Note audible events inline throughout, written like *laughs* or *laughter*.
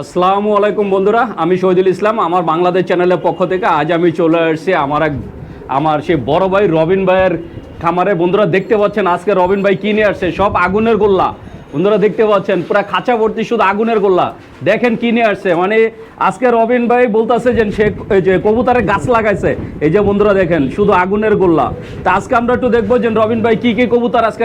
আসসালামু আলাইকুম বন্ধুরা, আমি শহীদুল ইসলাম, আমার বাংলাদেশ চ্যানেলের পক্ষ থেকে আজ আমি চলে আসছি আমার এক আমার সেই বড় ভাই রবিন ভাইয়ের খামারে। বন্ধুরা, দেখতে পাচ্ছেন আজকে রবিন ভাই কী নিয়ে আসছে? সব আগুনের গোল্লা। বন্ধুরা দেখতে পাচ্ছেন, পুরো খাঁচা ভর্তি, শুধু আগুনের গোল্লা। দেখেন কি নিয়ে আসছে। মানে আজকে রবিন ভাই বলতেছে যে সে যে কবুতরের গাছ লাগাইছে। এই যে বন্ধুরা দেখেন, শুধু আগুনের গোল্লা। তা আজকে আমরা একটু দেখব যে রবিন ভাই কী কী কবুতর আজকে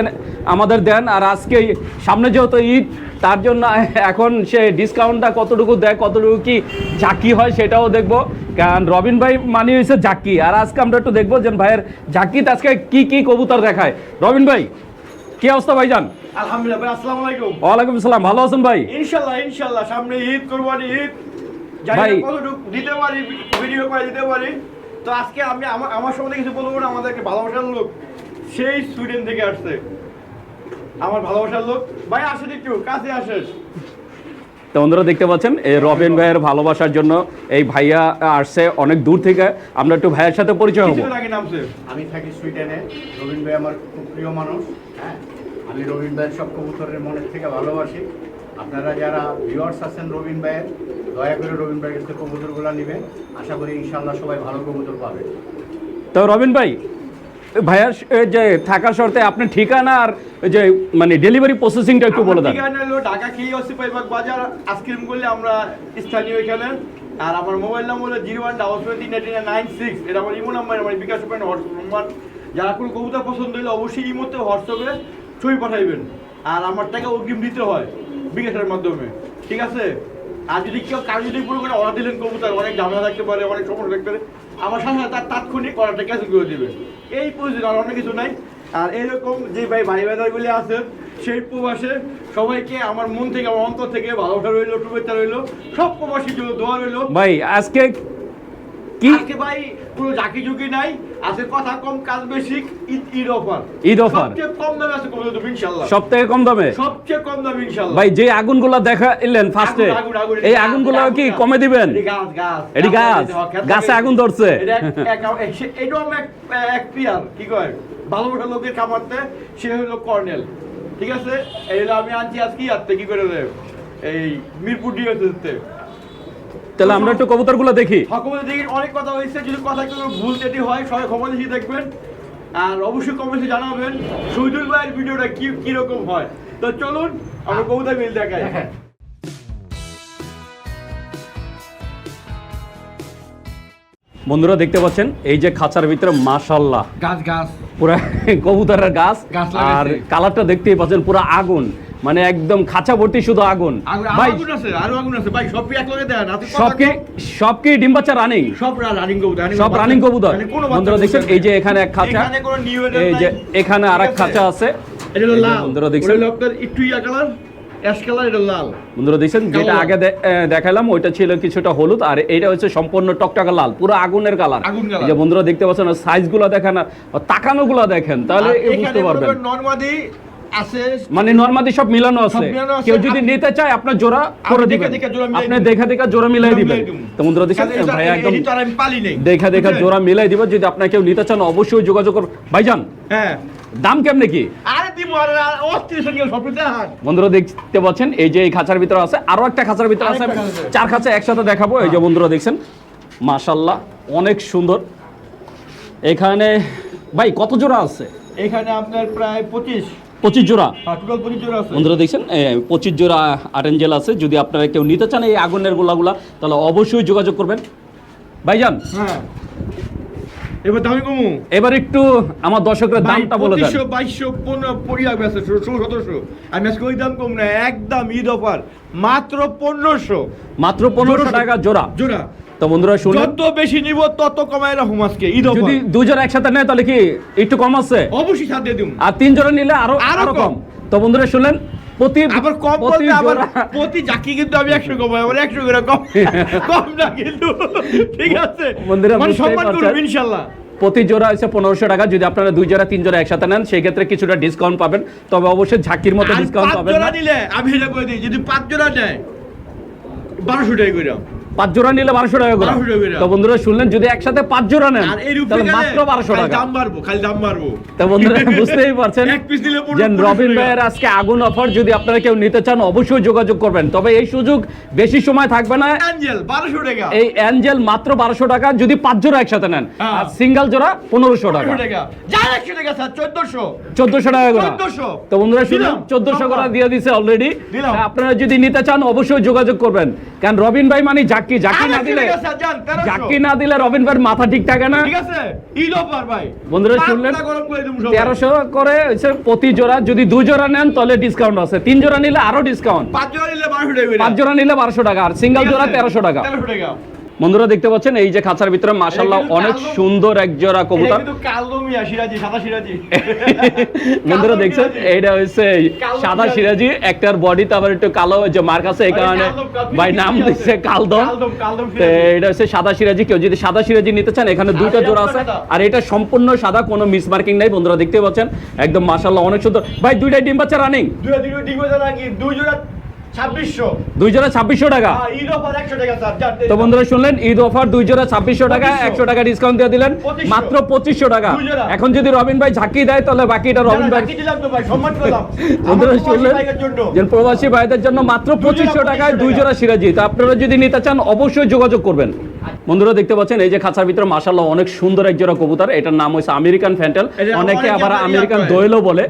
আমাদের দেন। আর আজকে সামনে যেহেতু ঈদ, তার জন্য এখন সে ডিসকাউন্টটা কতটুকু দেয়, কতটুকু কি ঝাঁকি হয় সেটাও দেখব। কারণ রবিন ভাই মানে হয়েছে ঝাঁকি। আর আজকে আমরা একটু দেখব যে ভাইয়ের ঝাঁকিতে আজকে কি কি কবুতর দেখায়। রবিন ভাই কি অবস্থা ভাইজান? আলহামদুলিল্লাহ ভাই আসসালামু আলাইকুম। ওয়া আলাইকুম আসসালাম ভালো আছেন ভাই? ইনশাআল্লাহ ইনশাআল্লাহ সামনে ঈদ কোরবানি ঈদ। ভাই। কতটুকু দিতে পারি ভিডিও করে দিতে পারি। তো আজকে আমি আমার আমার সম্বন্ধে কিছু বলব না আমাদেরকে ভালোবাসার লোক সেই সুইডেন থেকে আসছে। আমার ভালোবাসার লোক। ভাই আসেন একটু কাছে আসেন। তো বন্ধুরা দেখতে পাচ্ছেন এই রবিন ভাইয়ের ভালোবাসার জন্য এই ভাইয়া আসছে অনেক দূর থেকে। আমরা একটু ভাইয়ের সাথে পরিচয় হব। আমি থাকি সুইডেনে। রবীন ভাই আমার খুব প্রিয় মানুষ হ্যাঁ? আমি রবীন ভাইয়ের সব কবুতরের মনের থেকে ভালোবাসি। আপনারা যারা ভিউয়ার্স আছেন রবীন ভাইয়ের দয়া করে রবীন ভাইয়ের কাছে কবুতরগুলো নেবেন। আশা করি ইনশাল্লাহ সবাই ভালো কবুতর পাবে। তো রবিন ভাই ভাইয়ার যে থাকার শর্তে আপনি ঠিকানা আর যে মানে ডেলিভারি প্রসেসিংটা একটু বলে দেন। ঠিকানা হলো ঢাকা খেয়ে পাইবাগ বাজার আইসক্রিম করলে আমরা স্থানীয় এখানে। আর আমার মোবাইল নাম্বার হলো জিরো ওয়ান ডাবল সেভেন তিন নাইন সিক্স এটা আমার ইমো নাম্বার, আমার বিকাশ হোয়াটসঅ্যাপ নাম্বার যারা কোনো কবুতর পছন্দ হলে অবশ্যই ইমোতে হোয়াটসঅ্যাপে ছবি পাঠাইবেন। আর আমার টাকা অগ্রিম দিতে হয় বিকাশের মাধ্যমে। ঠিক আছে? আর যদি কেউ কারও যদি পুরো করে অর্ডার দিলেন কবুতর, অনেক ঝামেলা থাকতে পারে, অনেক সমস্যা থাকতে পারে, আমার সাথে তার তাৎক্ষণিক অর্ডারটা ক্যান্সেল করে দেবে। এই পরিস্থিতি আর অনেক কিছু নাই। আর এরকম যে ভাই ভাই বাজারগুলি আছে, সেই প্রবাসে সবাইকে আমার মন থেকে, আমার অন্তর থেকে ভালোবাসা রইল, শুভেচ্ছা রইল, সব প্রবাসী জন্য দোয়া রইল। ভাই, আজকে কি? ভাই কোনো ঝাঁকি ঝুঁকি নাই আজকে কথা কম কাজ বেশি ঈদ অফার। ঈদ offer। সবচেয়ে কম দামে আছে কবুতর দেবো ইনশাল্লাহ। সব থেকে কম দামে? সবচেয়ে কম দামে ইনশাল্লাহ। ভাই যে আগুনগুলো ফার্স্টে আগুন, আগুন, আগুন, এই আগুনগুলো কি কমে দিবেন? গাছ গাছ এটি গাছ? গাছে আগুন। ধরছে? এটাও এক- পিয়ার কি কয়? ভালোবাসা লোকের খামারতে সে হলো কর্নেল। ঠিক আছে? এই আমি আনছি আজকে ইয়ারতে কি করে এই মিরপুর ডিএসএসতে তাহলে আমরা একটু কবুতরগুলো দেখি। সকলে দেখি অনেক কথা হয়েছে যদি কথা কোনো ভুল যেটি হয় সবাই খবর লিখে দেখবেন। আর অবশ্যই কমেন্টে জানাবেন শহীদুল ভাইয়ের ভিডিওটা কি কীরকম হয়। তো চলুন আমরা কবুতর মিল দেখাই। বন্ধুরা দেখতে পাচ্ছেন এই যে খাঁচার ভিতরে মাশাল্লাহ গাছ গাছ। পুরা কবুতরের গাছ গাছ আর কালারটা দেখতেই পাচ্ছেন পুরো আগুন। মানে একদম খাঁচা ভর্তি শুধু আগুন। ভাই আগুন আছে আরও আগুন আছে। ভাই সব এক লগে দেন আপনি কথা সব কি কম। সব কি ডিম বাচ্চা রানিং সব রানিং কবুতর সব রানিং কবুতর। মানে বন্ধুরা দেখছেন এই যে এখানে এক খাঁচা। এই যে এখানে আরেক খাঁচা আছে। এটা হলো লাল। বন্ধুরা দেখছেন। হলো আপনার একটু ইয়া কালার অ্যাশ কালার এটা লাল। বন্ধুরা দেখছেন যেটা আগে দেখালাম ওইটা ছিল কিছুটা হলুদ আর এটা হচ্ছে সম্পূর্ণ টকটকা লাল পুরো আগুনের কালার যে বন্ধুরা দেখতে পাচ্ছেন সাইজগুলো দেখেন আর তাকানো গুলো দেখেন তাহলে বুঝতে পারবেন। আছে। মানে নরমাদি সব মিলানো আছে। কেউ যদি নিতে চায় আপনার জোড়া করে দিবেন। আপনি দেখা দেখা জোড়া মিলাই দিবেন। দিবেন। তো বন্ধুরা দেখছেন ভাই একদম দেখা দেখা জোড়া মিলাই দিব যদি আপনার কেউ নিতে চান অবশ্যই যোগাযোগ করুন। ভাইজান হ্যাঁ। দাম কেমনে কি? বন্ধুরা দেখতে পাচ্ছেন এই যে এই খাঁচার ভিতরে আছে আরও একটা খাঁচার ভিতরে আছে। আছে। চার খাঁচা একসাথে দেখাবো এই যে বন্ধুরা দেখছেন। মাশাল্লাহ অনেক সুন্দর। এখানে ভাই কত জোড়া আছে? এখানে আপনার প্রায় পঁচিশ। পঁচিশ জোড়া? আছে। বন্ধুরা দেখছেন? পঁচিশ জোড়া আটেঞ্জেল আছে। যদি আপনারা কেউ নিতে চান এই আগুনের গোলাগুলা তাহলে অবশ্যই যোগাযোগ করবেন। ভাইজান? হ্যাঁ। এবার দামি কমু? এবার একটু আমার দর্শকরা দামটা বলে দেন। পঁচিশশো বাইশশো পনেরো পড়িয়া গেছে সতেরোশো। আমি আজকে ওই দাম কম না একদম ঈদ অফার। মাত্র পনেরোশো। মাত্র পনেরোশো টাকা জোড়া। জোড়া। তো বন্ধুরা শুনুন। যত বেশি নিব তত রাখুম আজকে। ঈদ যদি দুজন একসাথে নেয় তাহলে কি একটু কম আছে? অবশ্যই সাথে দিম। আর নিলে আরও আরও কম। তো বন্ধুরা শুনলেন প্রতি আবার কম বলতে আবার জোড়া- প্রতি জাকি কিন্তু আমি একশো কমাই আবার একশো করে কম *laughs* কম না কিন্তু। ঠিক আছে? বন্ধুরা মানে সম্মান করুন পারছেন। ইনশাল্লাহ। প্রতি জোড়া হচ্ছে পনেরোশো টাকা। যদি আপনারা দুই জোড়া তিন জোড়া একসাথে নেন সেই ক্ষেত্রে কিছুটা ডিসকাউন্ট পাবেন। তবে অবশ্যই ঝাঁকির মতো ডিসকাউন্ট পাবেন নিলে আমি এটা করে দিই যদি পাঁচ জোড়া নেয় বারোশো টাকা করে পাঁচ জোড়া নিলে বারোশো টাকা করে। 1200 টাকা করে। তো বন্ধুরা শুনলেন যদি একসাথে পাঁচ জোড়া নেন তাহলে মাত্র বারোশো টাকা। দাম বাড়বো খালি দাম বাড়বো। তো বন্ধুরা বুঝতেই পারছেন যে রবিন ভাইয়ের আজকে আগুন অফার যদি আপনারা কেউ নিতে চান অবশ্যই যোগাযোগ করবেন। তবে এই সুযোগ বেশি সময় থাকবে না। অ্যাঞ্জেল বারোশো টাকা। এই অ্যাঞ্জেল মাত্র বারোশো টাকা যদি পাঁচ জোড়া একসাথে নেন। হ্যাঁ। আর সিঙ্গেল জোড়া পনেরোশো টাকা। চোদ্দশো। টাকা করে। তো বন্ধুরা শুনলাম চোদ্দশো করে দিয়ে দিছে অলরেডি আপনারা যদি নিতে চান অবশ্যই যোগাযোগ করবেন। কারণ রবিন ভাই মানে জাকি জাকি না দিলে জাকি না দিলে রবিন ভাইয়ের মাথা ঠিক থাকে না। ঠিক আছে ইলো পার ভাই। বন্ধুরা শুনলেন? 1300 করে দেবো তেরোশো করে হচ্ছে প্রতি জোড়া যদি দুই জোড়া নেন তাহলে ডিসকাউন্ট আছে। তিন জোড়া নিলে আরও ডিসকাউন্ট পাঁচ জোড়া নিলে বারোশো টাকা। পাঁচ জোড়া নিলে 1200 টাকা আর সিঙ্গেল জোড়া আছে? তেরোশো টাকা। তেরোশো টাকা। বন্ধুরা দেখতে পাচ্ছেন এই যে খাঁচার ভিতরে মাশাল্লাহ অনেক সুন্দর এক জোড়া কবুতর। *laughs* বন্ধুরা দেখছেন। এইটা হচ্ছে সাদা সিরাজি। একটার বডিতে আবার একটু কালো যে মার্ক আছে এই কারণে ভাই নাম দিচ্ছে কালদম। এটা হচ্ছে সাদা সিরাজি কেউ যদি সাদা সিরাজি নিতে চান এখানে দুইটা জোড়া আছে। আর এটা সম্পূর্ণ সাদা কোনো মিস মার্কিং নাই বন্ধুরা দেখতে পাচ্ছেন একদম মাশাল্লাহ অনেক সুন্দর। ভাই দুইটাই ডিম বাচ্চা রানিং দুই জোড়া দুই জোড়া ছাব্বিশশো টাকা। হ্যাঁ, ঈদ অফার একশো টাকা স্যার। যান, তো বন্ধুরা শুনলেন ঈদ অফার দুই জোড়া ছাব্বিশশো টাকা একশো টাকা ডিসকাউন্ট দিয়ে দিলেন মাত্র পঁচিশশো টাকা। এখন যদি রবিন ভাই ঝাঁকি দেয় তাহলে বাকিটা রবিন ভাই জাকি দিলাম তো ভাই সম্মান করলাম। *laughs* বন্ধুরা প্রবাসী শুনলেন যে প্রবাসী ভাইদের জন্য মাত্র পঁচিশশো টাকায় দুই জোড়া সিরাজি। তো আপনারা যদি নিতে চান অবশ্যই যোগাযোগ করবেন। বন্ধুরা দেখতে পাচ্ছেন এই যে খাঁচার ভিতরে মাশাল্লাহ অনেক সুন্দর এক জোড়া কবুতর। এটার নাম হচ্ছে আমেরিকান ফ্যান্টেল। অনেকে আবার আমেরিকান দোয়েলও বলে।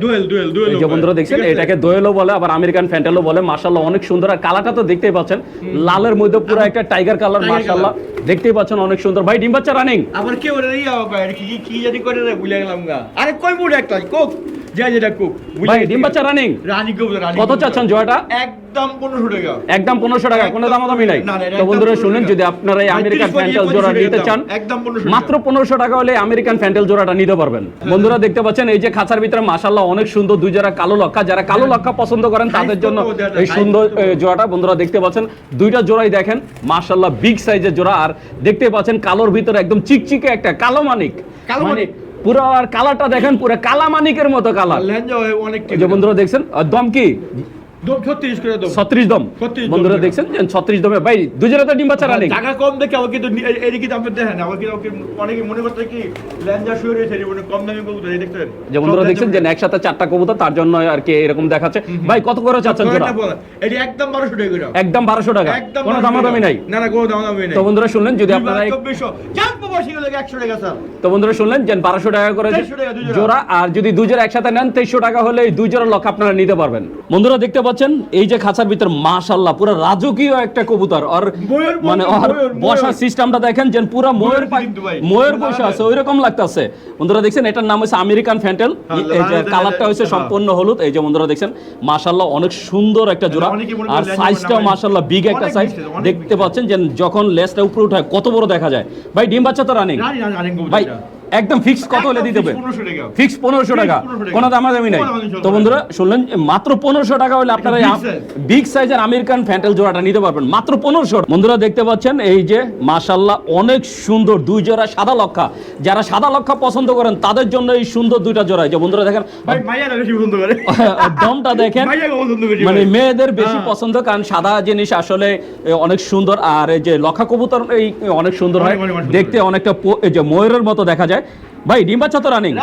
এই যে। বন্ধুরা দেখছেন এটাকে দোয়েলও বলে আবার আমেরিকান ফ্যান্টেলও বলে। মাশাল্লাহ অনেক সুন্দর আর কালাটা তো দেখতেই পাচ্ছেন। লালের মধ্যে পুরো একটা টাইগার কালার Tiger দেখতেই পাচ্ছেন অনেক সুন্দর। ভাই ডিম বাচ্চা রানিং আবার কে ওরে ইয়া কি- কি জানি করে রে ভুলে গেলাম গা। আরে কই মুড়ে একটা? কোক। যে যেটা কোক ভাই ডিম বাচ্চা রানিং রানী কোক রানী কত চাচ্ছেন জয়টা? একদম 1500 টাকা। একদম পনেরোশো টাকা কোনো দামাদামি নাই। তো বন্ধুরা শুনলেন যদি আপনারা এই আমেরিকান 30 ফ্যান্টেল জোড়া নিতে চান একদম 1500 মাত্র পনেরোশো টাকা হলে আমেরিকান ফ্যান্টেল জোড়াটা নিতে পারবেন। বন্ধুরা দেখতে পাচ্ছেন এই যে খাঁচার ভিতরে মাশাল্লাহ অনেক সুন্দর দুই জোড়া কালো লক্ষা যারা কালো লক্ষা পছন্দ করেন তাদের জন্য? এই সুন্দর জোড়াটা বন্ধুরা দেখতে পাচ্ছেন দুইটা জোড়াই দেখেন মাশাল্লাহ বিগ সাইজের জোড়া। আর দেখতে পাচ্ছেন কালোর ভিতরে একদম চিকচিকে একটা কালো মানিক। কালো মানে মানিক। পুরো আর কালারটা দেখেন পুরো কালা মানিকের মতো কালার লেঞ্জা হয় অনেক বন্ধুরা দেখছেন? আর দম কি? দম 36 করে দম ছত্রিশ দম। বন্ধুরা দেখছেন ছত্রিশ দমে ভাই দুজনে তো ডিম বাচ্চা রানিং টাকা কম দেখে আবার কিন্তু এদিকে দাম দেখেন আবার কিন্তু অনেকে মনে করতে কি লেঞ্জা শুয়ে রয়েছে কম দামি কবুতর এই দেখছেন যে বন্ধুরা দেখছেন যে একসাথে চারটা কবুতর তার জন্য আর কি এরকম দেখাচ্ছে। ভাই কত করে চাচ্ছেন জোড়া? এটি একদম 1200 টাকা একদম বারোশো টাকা। কোনো দামাদামি নাই। না না কোনো দামাদামি নাই। তো বন্ধুরা শুনলেন যদি আপনারা 2400 জান প্রবাসী গুলো 100 টাকা স্যার। তো বন্ধুরা শুনলেন যে টাকা করে 2300 টাকা দুই জোড়া। আর যদি একসাথে নেন তেইশশো টাকা হলে এই দুই জোড়া লক্ষ আপনারা নিতে পারবেন। বন্ধুরা দেখতে পাচ্ছেন? এই যে খাঁচার ভিতর মাশাল্লাহ পুরো রাজকীয় একটা কবুতর। আর মানে ওর বসার সিস্টেমটা দেখেন যে পুরো ময়ূর ময়ূর লাল বসে আছে হয়। ওই রকম লাগতেছে। বন্ধুরা দেখছেন এটার নাম হচ্ছে আমেরিকান ফ্যান্টেল। হ্যাঁ, এই যে কালারটা হচ্ছে হ্যাঁ। সম্পূর্ণ হলুদ। এই যে বন্ধুরা দেখছেন মাশাল্লাহ অনেক সুন্দর একটা জোড়া। আর সাইজটাও। মাশাল্লাহ বিগ একটা সাইজ দেখতে পাচ্ছেন যে যখন লেজটা উপরে উঠায় কত বড় দেখা যায়? ভাই ডিম বাচ্চা তো রানিং ভাই। একদম ফিক্স কত হলে দিতে হবে? ফিক্স পনেরোশো টাকা। 1500 টাকা। কোনো নাই। কোনো দামাদামি চলবে তো বন্ধুরা শুনলেন মাত্র পনেরোশো টাকা হলে আপনারা বিগ সাইজের আমেরিকান ফ্যান্টেল জোড়াটা নিতে পারবেন। মাত্র পনেরোশো। বন্ধুরা দেখতে পাচ্ছেন এই যে মাশাল্লাহ অনেক সুন্দর দুই জোড়া সাদা লক্ষা। যারা সাদা লক্ষা পছন্দ করেন তাদের জন্য এই সুন্দর দুইটা জোড়া। যে বন্ধুরা দেখেন *laughs* দমটা দেখেন মানে মেয়েদের বেশি হ্যাঁ। পছন্দ কারণ সাদা জিনিস আসলে অনেক সুন্দর। আর এই যে লক্ষা কবুতর এই অনেক সুন্দর হয়। দেখতে অনেকটা যে ময়ূরের মতো দেখা যায়। ভাই ডিম বাচ্চা তো রানিং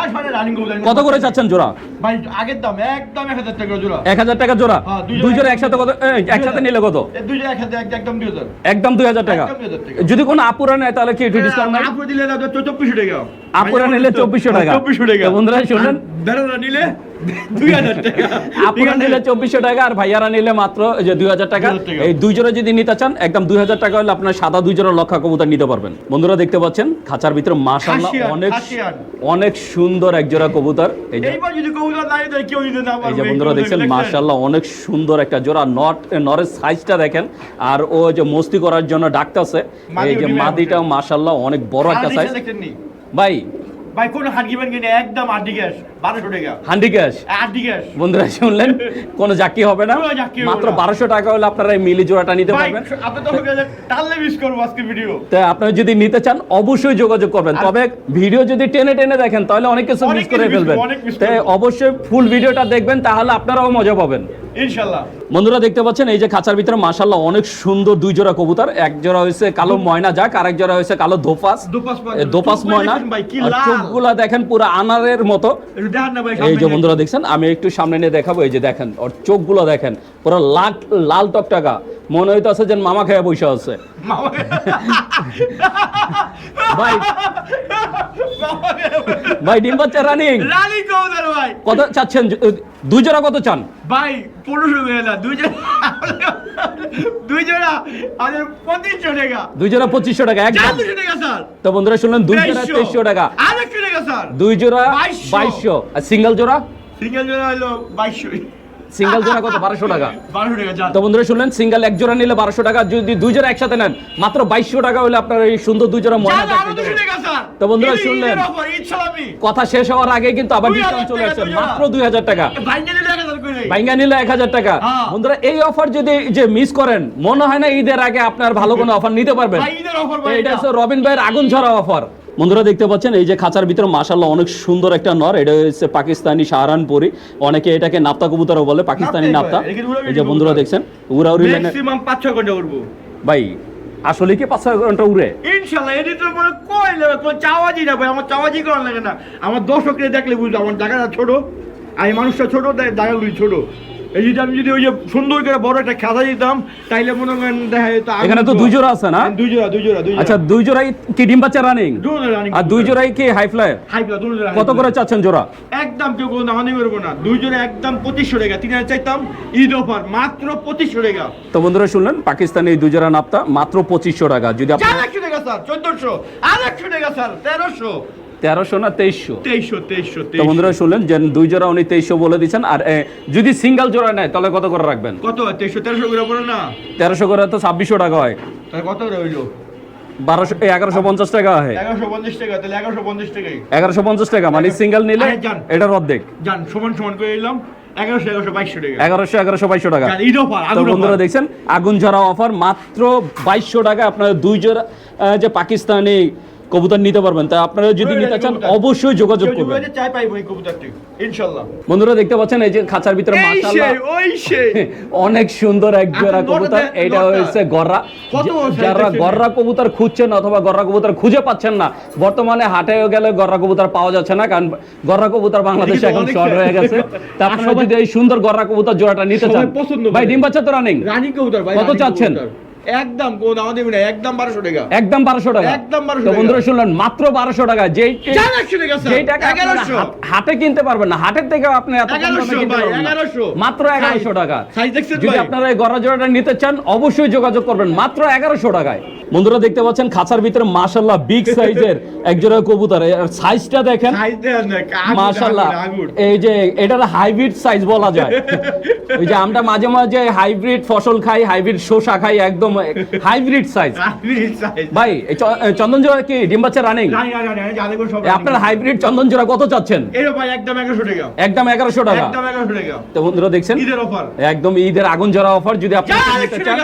কত করে চাচ্ছেন জোড়া? ভাই আগের দাম একদম 1000 টাকা জোড়া। এক হাজার টাকা জোড়া? হ্যাঁ, দুই জোড়া একসাথে কত? একসাথে নিলে কত? এই দুই জোড়া একসাথে এক- একদম 2000 একদম দুই হাজার টাকা। 2000 টাকা। যদি কোনো আপুরা নেয় তাহলে কি একটু ডিসকাউন্ট নাই আপুরা দিলে না 2400 টাকা। আপুরা নিলে চব্বিশশো টাকা। 2400 টাকা। বন্ধুরা শুনলেন বেড়ারা নিলে *laughs* 2000 টাকা। আপুরা নিলে চব্বিশশো টাকা আর ভাইয়ারা নিলে মাত্র যে দুই হাজার টাকা। এই দুই জোড়া যদি নিতে চান একদম দুই হাজার টাকা হলে আপনার সাদা দুই জোড়া লক্ষা কবুতর নিতে পারবেন। বন্ধুরা দেখতে পাচ্ছেন খাঁচার ভিতরে অনেক অনেক সুন্দর এক জোড়া কবুতর। এই যে এই যে বন্ধুরা দেখছেন মাশাআল্লাহ অনেক সুন্দর একটা জোড়া। নট নরের সাইজটা দেখেন। আর ও যে মস্তি করার জন্য ডাকতেছে। এই যে উঠিবে মাদিটাও অনেক বড় একটা সাইজ ভাই ভাই কোন গিবেন কিনে? একদম আড্ডি গ্যাস। 1200 টাকা। হান্ডি ক্যাশ আড্ডি গ্যাস। বন্ধুরা শুনলেন? কোনো জাকি হবে না। মাত্র বারোশো টাকা হলে আপনারা এই মিলি জোড়াটা নিতে পারবেন। আপনি তো টানলে মিস করব আজকে ভিডিও তো আপনারা যদি নিতে চান অবশ্যই যোগাযোগ করবেন। তবে ভিডিও যদি টেনে টেনে দেখেন তাহলে অনেক কিছু মিস করে ফেলবেন। অবশ্যই ফুল ভিডিওটা দেখবেন তাহলে আপনারাও মজা পাবেন। ইনশাল্লাহ বন্ধুরা দেখতে পাচ্ছেন এই যে খাঁচার ভিতরে মাশাল্লাহ অনেক সুন্দর দুই জোড়া কবুতর। এক জোড়া হয়েছে কালো ময়না যাক আর এক জোড়া হয়েছে কালো ধোপাস। ধোপাস ময়না। চোখগুলা দেখেন পুরো আনারের মতো। এই যে বন্ধুরা দেখছেন আমি একটু সামনে নিয়ে দেখাবো এই যে দেখেন ওর চোখগুলো দেখেন পুরো লাল লাল টকটাকা। মনে হইতেছে যে মামা খেয়ে বসে আছে। ভাই। ভাই ডিম বাচ্চা রানিং। রানী কবুতর ভাই। কত চাচ্ছেন? দুই জোড়া কত চান? ভাই পনেরোশো না দুই জোড়া। দুই জোড়া আমাদের পঁচিশশো টাকা। দুই জোড়া পঁচিশশো টাকা টাকা স্যার। তো বন্ধুরা শুনলেন দুই জোড়া তেইশশো টাকা। স্যার। দুই জোড়া। বাইশশো। আর সিঙ্গেল জোড়া? সিঙ্গেল জোড়া হলো বাইশশো। সিঙ্গেল জোড়া কত? বারোশো টাকা। তো বন্ধুরা শুনলেন সিঙ্গেল এক জোড়া নিলে বারোশো টাকা যদি দুই জোড়া একসাথে নেন মাত্র বাইশশো টাকা হলে আপনার এই সুন্দর দুই জোড়া ময়না তো বন্ধুরা শুনলেন? কথা শেষ হওয়ার আগে কিন্তু আবার ডিসকাউন্ট চলে আসছে মাত্র দুই হাজার টাকা। বাইঙ্গা নিলে এক হাজার টাকা। হ্যাঁ। বন্ধুরা এই অফার যদি যে মিস করেন মনে হয় না ঈদের আগে আপনার ভালো কোনো অফার নিতে পারবেন। এটা এটা। হচ্ছে রবিন ভাইয়ের আগুন ঝরা অফার বন্ধুরা দেখতে পাচ্ছেন এই যে খাঁচার ভিতরে মাশাল্লাহ অনেক সুন্দর একটা নর এটা হচ্ছে পাকিস্তানি সাহারানপুরি। অনেকে এটাকে নাপ্তা কবুতরও বলে পাকিস্তানি নাপ্তা এই যে বন্ধুরা দেখছেন উড়াউড়ি Maximum পাঁচ ছয় ঘণ্টা উঠবো। ভাই আসলে কি পাঁচ ছয় ঘণ্টা উড়ে? ইনশাল্লাহ এটি তো মনে কই নেবে কোনো চাওয়াজি না ভাই আমার চাওয়াজি করার লাগে না। আমার দর্শককে দেখলে বুঝলো আমার জায়গাটা ছোট আমি মানুষটা ছোট জায়গাগুলি ছোট। এই যদি আমি যদি ওই যে সুন্দর করে বড় একটা খাতা দিতাম তাইলে মনে করেন দেখা যেত এখানে তো ছোঁয়া। দুই জোড়া আছে না? দুই জোড়া দুই জোড়া দুই আচ্ছা দুই জোড়াই কি ডিম বাচ্চা রানিং আর দুই জোড়াই কি হাই ফ্লাই হাই প্লাস দুই জোড়া কত করে চাচ্ছেন জোড়া? একদম কেউ কোনো দামানি করব না। দুই জোড়া একদম পঁচিশশো টাকা তিন হাজার চাইতাম ঈদ অফার মাত্র পঁচিশশো টাকা। তো বন্ধুরা শুনলেন পাকিস্তানি এই দুই জোড়া নাপ্তা মাত্র পঁচিশশো টাকা। যদি আপনি চার একশো টাকা স্যার চোদ্দশো আর একশো টাকা স্যার তেরোশো। তেরোশো না তেইশশো? তেইশশো তেইশশো তো বন্ধুরা শুনলেন যে দুই জোড়া উনি তেইশশো বলে দিচ্ছেন আর যদি সিঙ্গেল জোড়া নেয় তাহলে কত করে রাখবেন? কত? তেইশশো তেরোশো করে না। তেরোশো করে তো ছাব্বিশশো টাকা হয়। তাহলে কত করে হইল? বারোশো এগারোশো পঞ্চাশ টাকা হয়। এগারোশো পঞ্চাশ টাকা তাহলে এগারোশো পঞ্চাশ টাকাই। এগারোশো পঞ্চাশ টাকা মানে সিঙ্গেল নিলে এটার অর্ধেক। যান সমান সমান করে এলাম এগারোশো এগারোশো বাইশশো টাকা। তো বন্ধুরা দেখছেন আগুন ঝরা অফার মাত্র বাইশশো টাকা আপনার দুই জোড়া যে পাকিস্তানি কবুতর নিতে পারবেন। তা আপনারা যদি নিতে চান অবশ্যই যোগাযোগ করবেন। চাই পাইবো এই কবুতরটি ইনশাল্লাহ বন্ধুরা দেখতে পাচ্ছেন এই যে খাঁচার ভিতরে মাশাআল্লাহ। ওই সেই। *laughs* অনেক সুন্দর এক জোড়া কবুতর। এটা। হচ্ছে গররা। যারা গররা কবুতর খুঁজছেন অথবা গররা কবুতর খুঁজে পাচ্ছেন না বর্তমানে হাটেও গেলে গররা কবুতর পাওয়া যাচ্ছে না কারণ গররা কবুতর বাংলাদেশে এখন শর্ট হয়ে গেছে। তা আপনারা যদি এই সুন্দর গররা কবুতর জোড়াটা নিতে চান। ভাই। ডিম বাচ্চা তো রানিং। রানী কবুতর ভাই কত চাচ্ছেন? কবুতর। একদম কোন আমাদের না একদম বারোশো টাকা। একদম বারোশো টাকা। একদম 1200 টাকা। বন্ধুরা শুনলেন মাত্র বারোশো টাকা যেই টাকা স্যার। যেই টাকা আপনারা এগারোশো। হাট- হাটে কিনতে পারবেন না হাটের থেকে আপনি এত কম দামে কিনতে পারবেন না। এগারোশো। মাত্র এগারোশো টাকা। সাইজ দেখছেন যদি আপনারা এই গড়া নিতে চান অবশ্যই যোগাযোগ করবেন মাত্র টাকায়। বন্ধুরা দেখতে পাচ্ছেন খাঁচার ভিতরে মাশাল্লাহ বিগ সাইজের এক জোড়া কবুতর। এর সাইজটা দেখেন। আগুন। এই যে এটার হাইব্রিড সাইজ বলা যায়। *laughs* ওই যে আমরা মাঝে মাঝে হাইব্রিড ফসল খাই হাইব্রিড শসা খাই একদম হাইব্রিড সাইজ ভাই এই চন্দন জোড়া কি? ডিম বাচ্চা রানিং আপনার হাইব্রিড চন্দন জোড়া কত চাচ্ছেন? একদম এগারোশো টাকা। একদম এগারোশো তো বন্ধুরা দেখছেন? ঈদের অফার একদম ঈদের আগুন জোড়া অফার যদি আপনি যা, নিতে 100 চান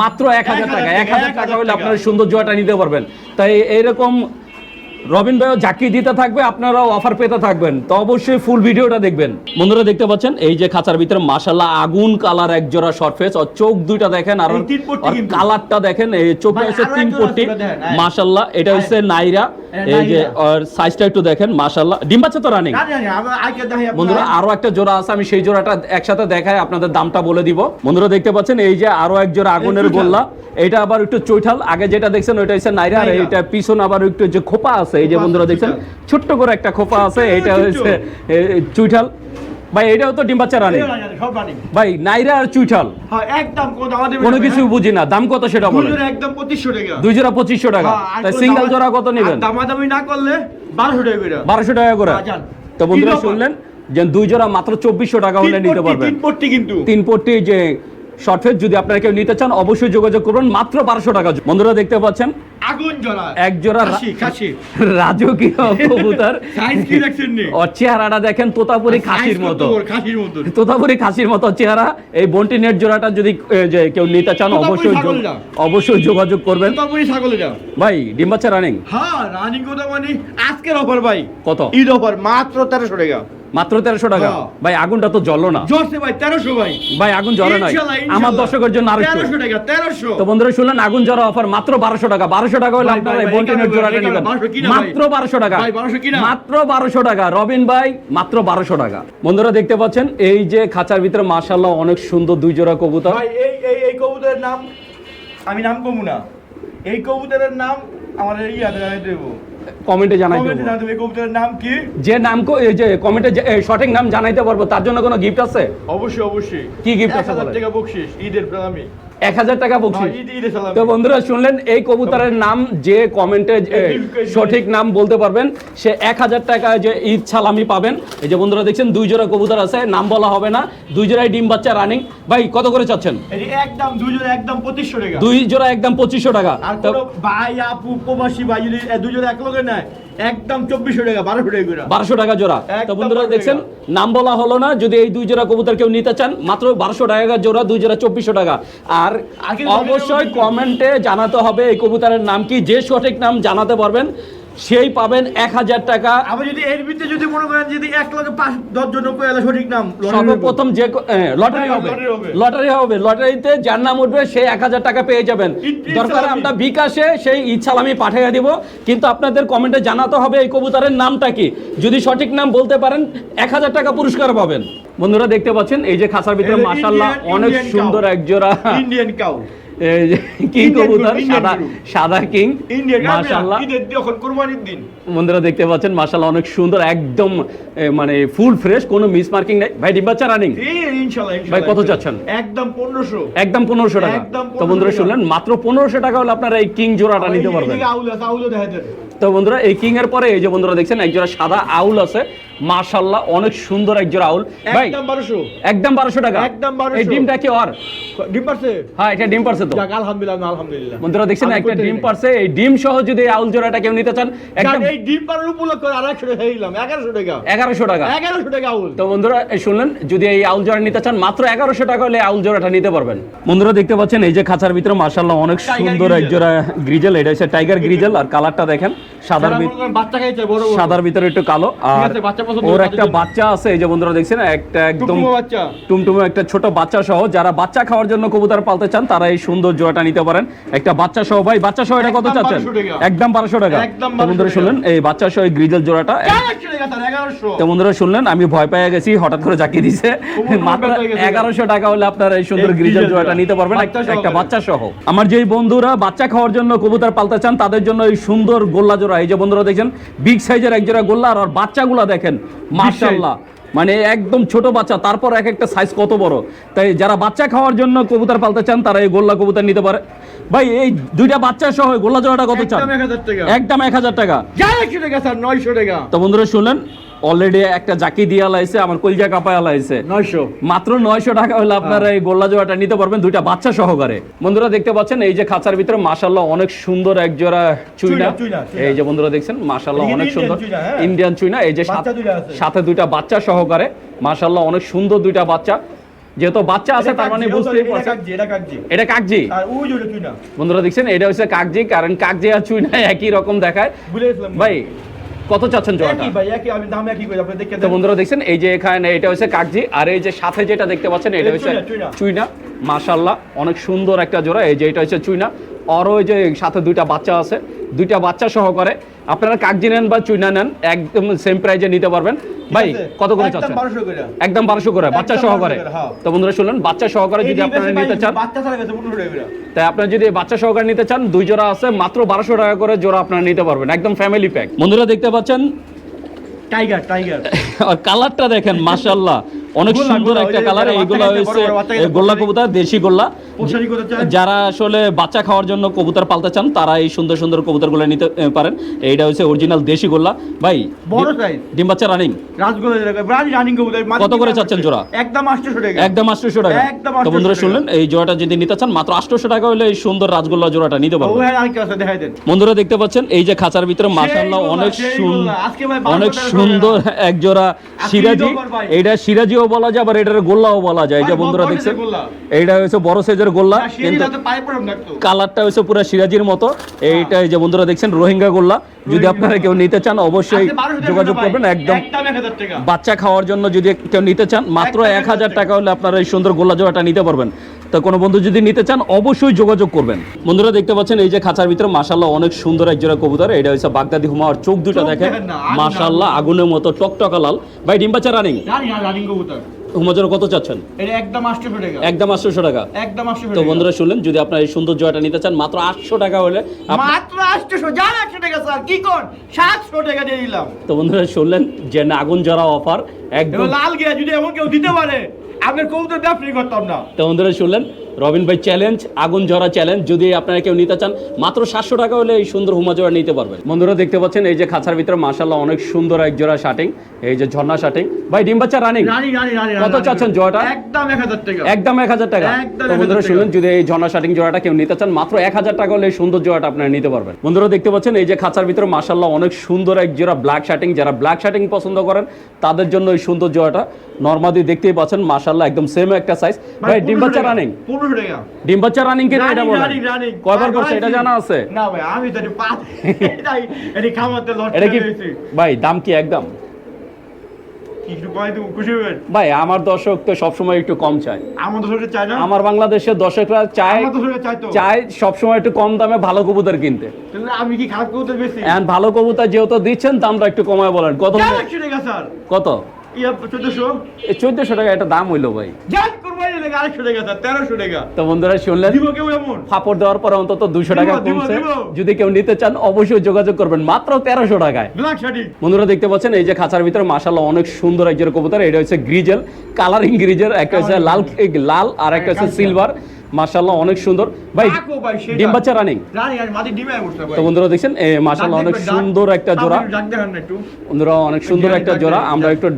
মাত্র এক হাজার টাকা। এক হাজার টাকা হলে আপনার সুন্দর জোড়াটা নিতে পারবেন। তাই এইরকম রবিন ভাইও জাকি দিতে থাকবে আপনারাও অফার পেতে থাকবেন। তো অবশ্যই ফুল ভিডিওটা দেখবেন। বন্ধুরা দেখতে পাচ্ছেন এই যে খাঁচার ভিতরে মাশাল্লাহ আগুন কালার এক জোড়া শর্ট ফেস আর চোখ দুইটা দেখেন আর। কালারটা দেখেন এই চোখে হচ্ছে তিন পট্টি। মাসাল্লাহ হ্যাঁ। মাশাল্লাহ এটা হচ্ছে নাইরা। এই যে সাইজটা একটু দেখেন মাশাআল্লাহ। ডিম বাচ্চা তো রানিং বন্ধুরা আরও একটা জোড়া আছে আমি সেই জোড়াটা একসাথে দেখাই আপনাদের দামটা বলে দিব। বন্ধুরা দেখতে পাচ্ছেন এই যে আরও এক জোড়া আগুনের গোল্লা। এটা আবার একটু চৈঠাল। আগে যেটা দেখছেন ওইটা হচ্ছে নাইরা আর এটা এইটা পিছন আবার একটু যে খোপা আছে এই যে বন্ধুরা দেখছেন ছোট্ট করে একটা খোপা আছে এটা হচ্ছে চুইঠাল ভাই এটাও তো ডিম বাচ্চা রানি। ভাই নাইরা আর চুইঠাল। হ্যাঁ একদম কোন কিছু বুঝি না দাম কত সেটা বলেন। একদম পঁচিশশো টাকা। দুই জোড়া পঁচিশশো টাকা। হ্যাঁ, তাই সিঙ্গেল জোড়া কত নেবেন? দামাদামি না করলে বারোশো টাকা করে। বারোশো টাকা করে। হ্যাঁ। তো বন্ধুরা শুনলেন যে দুই জোড়া মাত্র চব্বিশশো টাকা হলে নিতে পারবেন। তিন পট্টি কিন্তু। তিন পট্টি যে শর্ট ফেস যদি আপনারা কেউ নিতে চান অবশ্যই যোগাযোগ করবেন মাত্র বারোশো টাকা। বন্ধুরা দেখতে পাচ্ছেন? আগুন এক জোড়া রাজকীয় *laughs* কবুতর। চেহারাটা দেখেন তোতাপুরি খাসির মতো। তোতাপুরি খাসির মতো চেহারা। এই বন্টি নেট জোড়াটা যদি কেউ নিতে চান অবশ্যই অবশ্যই যোগাযোগ করবেন। ভাই ডিম বাচ্চা রানিং হ্যাঁ রানিং কথা মানে আজকের অফার ভাই। কত? ঈদ অফার মাত্র তেরোশো টাকা। মাত্র তেরোশো টাকা। ভাই আগুনটা তো জ্বলো না। জোরসে ভাই তেরোশো ভাই। ভাই আগুন জ্বলে নাই। আমার দর্শকের জন্য আরেকটু। তেরোশো টাকা তেরোশো। তো বন্ধুরা শুনলেন আগুন জ্বরা অফার মাত্র বারোশো টাকা। বারোশো টাকা হলে আপনারা বন্টিনের জোড়াটা নেবেন। 1200 কিনা ভাই? মাত্র বারোশো টাকা। ভাই, 1200 কিনা? মাত্র বারোশো টাকা। রবিন ভাই মাত্র বারোশো টাকা। বন্ধুরা দেখতে পাচ্ছেন এই যে খাঁচার ভিতরে মাশাল্লাহ অনেক সুন্দর দুই জোড়া কবুতর। ভাই এই এই এই কবুতরের নাম আমি নাম কমু না। এই কবুতরের নাম আমাদের জানাই দেবো কমেন্টে জানাই দেবো কবুতরের নাম কি? যে নাম এই যে কমেন্টে সঠিক নাম জানাইতে পারব তার জন্য কোনো গিফট আছে? অবশ্যই অবশ্যই। কি গিফট আছে? টাকা বকশিশ ঈদের এক হাজার টাকা বকশিস। তো বন্ধুরা শুনলেন এই কবুতরের নাম যে কমেন্টে সঠিক নাম বলতে পারবেন সে এক হাজার টাকা যে ঈদ সালামি পাবেন। এই যে বন্ধুরা দেখছেন দুই জোড়া কবুতর আছে নাম বলা হবে না। দুই জোড়াই ডিম বাচ্চা রানিং ভাই কত করে চাচ্ছেন? একদম দুজনে একদম পঁচিশশো টাকা। দুই জোড়া একদম পঁচিশশো টাকা। ভাই আপু প্রবাসী ভাই এ দুজনে এক লগে নেয় একদম চব্বিশশো টাকা বারোশো টাকা বারোশো টাকা জোড়া। তো বন্ধুরা দেখছেন নাম বলা হলো না যদি এই দুই জোড়া কবুতর কেউ নিতে চান মাত্র বারোশো টাকা জোড়া দুই জোড়া চব্বিশশো টাকা। আর অবশ্যই কমেন্টে জানাতে হবে এই কবুতরের নাম কি যে সঠিক নাম জানাতে পারবেন। সেই পাবেন এক হাজার টাকা। আবার যদি এর ভিতরে যদি মনে করেন যদি এক লগে পাঁচ দশ জন সঠিক নাম সর্বপ্রথম যে লটারি হ্যাঁ, হবে। লটারি হবে। লটারিতে যার নাম উঠবে সেই এক হাজার টাকা পেয়ে যাবেন। দরকার আমরা বিকাশে সেই ইচ্ছা আমি পাঠিয়ে দিব। কিন্তু আপনাদের কমেন্টে জানাতে হবে এই কবুতরের নামটা কি। যদি সঠিক নাম বলতে পারেন এক হাজার টাকা পুরস্কার পাবেন। বন্ধুরা দেখতে পাচ্ছেন এই যে খাসার ভিতরে মাসাল্লাহ অনেক সুন্দর একজোড়া। ইন্ডিয়ান কাউ কিং কবুতর সাদা সাদা কিং মাশাআল্লাহ। যখন কোরবানির দিন। বন্ধুরা দেখতে পাচ্ছেন মাশাআল্লাহ অনেক সুন্দর একদম মানে ফুল ফ্রেশ কোনো মিস মার্কিং নাই। ভাই ডিব্বাচা রানিং ইনশাআল্লাহ ইনশাআল্লাহ ভাই, কত চাচ্ছেন? একদম পনেরোশো। একদম পনেরোশো টাকা। তো বন্ধুরা শুনলেন মাত্র পনেরোশো টাকা হলে আপনারা এই কিং জোড়াটা নিতে পারবেন। আউল আছে আউলও দেখা যায় তো বন্ধুরা এই কিং এর পরে এই যে বন্ধুরা দেখছেন এক জোড়া সাদা আউল আছে। মাশাল্লাহ অনেক সুন্দর এক জোড়া আউল ভাই একদম বারোশো। একদম বারোশো টাকা। একদম 1200 এই ডিমটা কি আর ডিম পারছে? হ্যাঁ এটা ডিম পারছে তো। যাক আলহামদুলিল্লাহ আলহামদুলিল্লাহ। বন্ধুরা দেখছেন একটা ডিম পারছে। এই ডিম সহ যদি এই আউল জোড়াটা কেউ নিতে চান একদম এই ডিম পাড়ার উপলক্ষে আর একশো টাকা দিলাম। এগারোশো টাকা। এগারোশো টাকা। এগারোশো টাকা আউল। তো বন্ধুরা এই শুনলেন যদি এই আউল জোড়া নিতে চান মাত্র এগারোশো টাকা হলে আউল জোড়াটা নিতে পারবেন। বন্ধুরা দেখতে পাচ্ছেন এই যে খাঁচার ভিতরে মার্শাল্লাহ অনেক সুন্দর এক grizzle। জোড়া গ্রিজেল এটা হচ্ছে টাইগার গ্রিজেল আর কালারটা দেখেন। সাদার ভিতরে সাদার একটু কালো। আর ওর একটা বাচ্চা আছে এই যে বন্ধুরা দেখছেন একটা একদম টুমটুমে একটা ছোট বাচ্চা সহ যারা বাচ্চা খাওয়ার জন্য কবুতর পালতে চান তারা এই সুন্দর জোড়াটা নিতে পারেন। একটা বাচ্চা সহ ভাই বাচ্চা সহ এটা কত চাচ্ছেন? একদম বারোশো টাকা। বন্ধুরা শুনলেন এই বাচ্চা সহ গ্রিজেল জোড়াটা তো বন্ধুরা শুনলেন আমি ভয় পেয়ে গেছি হঠাৎ করে জাকিয়ে দিছে। মাত্র এগারোশো টাকা হলে আপনারা এই সুন্দর গ্রিজেল জোড়াটা নিতে পারবেন একটা বাচ্চা সহ। আমার যেই বন্ধুরা বাচ্চা খাওয়ার জন্য কবুতর পালতে চান তাদের জন্য এই সুন্দর গোল্লা জোড়া এই যে বন্ধুরা দেখছেন বিগ সাইজের এক জোড়া গোল্লা আর বাচ্চাগুলা দেখেন মার্শাল্লাহ মানে একদম ছোট বাচ্চা তারপর এক একটা সাইজ কত বড়। তাই যারা বাচ্চা খাওয়ার জন্য কবুতর পালতে চান তারা এই গোল্লা কবুতর নিতে পারে। ভাই এই দুইটা বাচ্চা সহ গোল্লা জোড়াটা কত চান? একদম এক হাজার টাকা। একদম এক হাজার টাকা। নয়শো টাকা। তো বন্ধুরা শুনলেন অলরেডি একটা জাকি দিয়া লাইছে আমার কলজা কাপায় লাইছে নয়শো। মাত্র নয়শো টাকা হলে আপনারা এই গোল্লা জোড়াটা নিতে পারবেন দুইটা বাচ্চা সহকারে। বন্ধুরা দেখতে পাচ্ছেন এই যে খাঁচার ভিতরে মাশাল্লাহ অনেক সুন্দর এক জোড়া চুইনা। এই যে বন্ধুরা দেখছেন মাশাল্লাহ এটা অনেক সুন্দর। হ্যাঁ। ইন্ডিয়ান চুইনা এই যে সাথে- দুইটা বাচ্চা সহকারে। মাশাল্লাহ অনেক সুন্দর দুইটা বাচ্চা। যেহেতু বাচ্চা আছে তার মানে বুঝতেই পারছেন। কাকজি এটা কাকজি। বন্ধুরা দেখছেন এটা হচ্ছে কাকজি কারণ কাকজি আর চুইনা একই রকম দেখায়। ভাই কত চাচ্ছেন জোড়াটা? একই ভাই একই আমি দাম একই কই আপনি দেখতে তো বন্ধুরা দেখছেন এই যে এখানে এটা হচ্ছে কাকজি আর এই যে সাথে যেটা দেখতে পাচ্ছেন এটা হচ্ছে চুইনা, মাশাআল্লাহ অনেক সুন্দর একটা জোড়া এই যে এটা হচ্ছে চুইনা। আর ওই যে সাথে দুইটা বাচ্চা আছে দুইটা বাচ্চা সহকারে আপনারা কাকজি নেন বা চুইনা নেন একদম সেম প্রাইজে নিতে পারবেন। ভাই কত করে চাচ্ছেন? একদম বারোশো করে বাচ্চা সহকারে। 1200 করে, হ্যাঁ। তো বন্ধুরা শুনলেন বাচ্চা সহকারে যদি আপনারা নিতে চান করে। তাই আপনারা যদি বাচ্চা সহকারে নিতে চান দুই জোড়া আছে মাত্র বারোশো টাকা করে জোড়া আপনারা নিতে পারবেন। একদম ফ্যামিলি প্যাক বন্ধুরা দেখতে পাচ্ছেন? টাইগার টাইগার *laughs* আর কালারটা দেখেন মাশাল্লাহ অনেক সুন্দর একটা কালার এইগুলো হচ্ছে খাইতে গোল্লা কবুতর দেশি গোল্লা। যারা আসলে বাচ্চা খাওয়ার জন্য কবুতর পালতে চান তারা এই সুন্দর সুন্দর কবুতরগুলো নিতে পারেন। এইটা হচ্ছে অরিজিনাল দেশি গোল্লা। ভাই বড় ডিম- ডিম বাচ্চা রানিং কবুতর। কত করে চাচ্ছেন জোড়া? একদম 800 টাকা। একদম আটশোশো টাকা। তো বন্ধুরা শুনলেন এই জোড়াটা যদি নিতে চান মাত্র আটশোশো টাকা হলে এই সুন্দর রাজগোল্লা জোড়াটা নিতে পারবেন। হ্যাঁ বন্ধুরা দেখতে পাচ্ছেন এই যে খাঁচার ভিতরে গোল্লা, অনেক সুন্দর অনেক সুন্দর এক জোড়া সিরাজি। এইটা কর এইটা সিরাজিও বলা যায় আবার এটার গোল্লাও বলা যায়। যে বন্ধুরা দেখছেন এইটা হচ্ছে বড় সাইজের গোল্লা কিন্তু কালারটা হচ্ছে পুরো সিরাজির মতো। এইটা এই যে বন্ধুরা দেখছেন রোহিঙ্গা গোল্লা। যদি আপনারা কেউ নিতে চান অবশ্যই আজকে 1200 টাকা যোগাযোগ করবেন একদম একদম 1000 টাকা। বাচ্চা খাওয়ার জন্য যদি কেউ নিতে চান মাত্র এক হাজার। টাকা। হলে আপনারা এই সুন্দর গোল্লা জোড়াটা নিতে পারবেন। তো কোনো বন্ধু যদি নিতে চান অবশ্যই যোগাযোগ করবেন। বন্ধুরা দেখতে পাচ্ছেন এই যে খাঁচার ভিতরে মাশাল্লাহ অনেক সুন্দর এক জোড়া কবুতর। এটা হচ্ছে বাগদাদি হুমার চোখ দুটো চোখ দেখেন। দেখেন না, মাশাল্লাহ আগুনের মতো টকটকা লাল। ভাই ডিম বাচ্চা রানিং? রানিং কবুতর। হুমা কত চাচ্ছেন? একদম 800 টাকা। একদম আটশোশো টাকা। একদম 800 তো বন্ধুরা শুনলেন যদি আপনার এই সুন্দর জোড়াটা নিতে চান মাত্র আটশো টাকা হলে মাত্র 800 জান 100 টাকা স্যার। কি কোন? 700 টাকা দিয়ে দিলাম। তো বন্ধুরা শুনলেন যে না আগুন জড়া অফার একদম লাল গিয়া যদি এমন কেউ দিতে পারে আপনার কবুতর ব্যবসায়ী করতাম না। তো বন্ধুরা শুনলেন রবিন ভাই চ্যালেঞ্জ আগুন ঝরা চ্যালেঞ্জ যদি আপনারা কেউ নিতে চান মাত্র সাতশো টাকা হলে এই সুন্দর হুমা জোড়া নিতে পারবেন। বন্ধুরা দেখতে পাচ্ছেন এই যে খাঁচার ভিতরে মাশাল্লাহ অনেক সুন্দর এক জোড়া শাটিং এই যে ঝর্ণা শাটিং ভাই ডিম বাচ্চা রানিং কত চাচ্ছেন জোড়াটা? একদম 1000 টাকা। একদম এক হাজার টাকা। তো 1000 বন্ধুরা টাকা। শুনলেন যদি এই ঝর্ণা শাটিং জোড়াটা কেউ নিতে চান মাত্র এক হাজার টাকা হলে এই সুন্দর জোড়াটা আপনারা নিতে পারবেন। বন্ধুরা দেখতে পাচ্ছেন এই যে খাঁচার ভিতরে মাশাল্লাহ অনেক সুন্দর এক জোড়া ব্ল্যাক শাটিং যারা ব্ল্যাক শাটিং পছন্দ করেন তাদের জন্য এই সুন্দর জোড়াটা। নর্মাদি দেখতেই পাচ্ছেন মাশাল্লাহ একদম সেম একটা সাইজ ভাই ডিম বাচ্চা রানিং 15 টাকা ডিম বাচ্চা রানিং কিনা এটা বলেন? রানিং। কয়বার করছে এটা জানা আছে? না ভাই আমি তো *laughs* এটা এটাই এটি খামাতে লট এটা কি ভাই দাম কি একদম? কি ভাই আমার দর্শক তো সবসময় একটু কম চায়। আমার না? বাংলাদেশের দর্শকরা চায় চায় সবসময় একটু কম দামে ভালো কবুতর কিনতে। আমি কি খারাপ কবুতর বেশি ভালো কবুতর যেহেতু দিচ্ছেন দামটা একটু কমায় বলেন। কত জান 100 টাকা স্যার? কত? 1400 এই চোদ্দশো? টাকা একটা দাম হইল ভাই। জান কুরবানি লাগে 800 টাকা স্যার 1300 টাকা। তো বন্ধুরা শুনলেন? দিব কেউ এমন? ফাপড় দেওয়ার পরে অন্তত দুশো টাকা দিব, দিব, কমছে। যদি কেউ নিতে চান অবশ্যই যোগাযোগ করবেন। মাত্র তেরোশো টাকায়। বন্ধুরা দেখতে পাচ্ছেন এই যে খাঁচার ভিতরে মাশাল্লাহ অনেক সুন্দর একজন কবুতর। এটা হচ্ছে গ্রিজেল কালারিং গ্রিজেল একটা হচ্ছে লাল লাল আর একটা হচ্ছে সিলভার। মাশাল্লাহ অনেক সুন্দর। ভাই ডিম বাচ্চা রানিং তো বন্ধুরা দেখছেন এ, অনেক। সুন্দর একটা জোড়া। বন্ধুরা অনেক সুন্দর একটা জোড়া। আমরা একটু